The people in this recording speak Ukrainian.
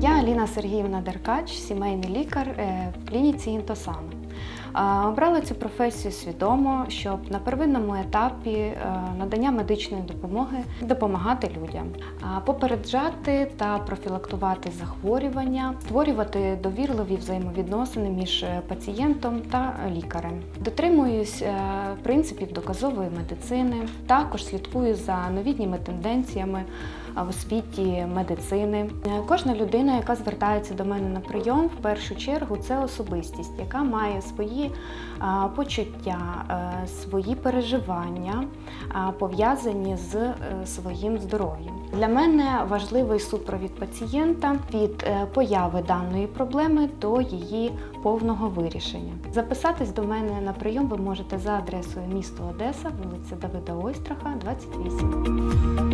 Я Аліна Сергіївна Деркач, сімейний лікар е, в клініці Інтосана. Обрала цю професію свідомо, щоб на первинному етапі е, надання медичної допомоги допомагати людям, попереджати та профілактувати захворювання, створювати довірливі взаємовідносини між е, пацієнтом та лікарем. Дотримуюсь е, принципів доказової медицини, також слідкую за новітніми тенденціями в освіті медицини. Кожна людина, яка звертається до мене на прийом, в першу чергу це особистість, яка має свої а, почуття, е, свої переживання, пов'язані з е, своїм здоров'ям. Для мене важливий супровід пацієнта від е, появи даної проблеми до її повного вирішення. Записатись до мене на прийом ви можете за адресою місто Одеса, вулиця Давида Ойстраха, 28.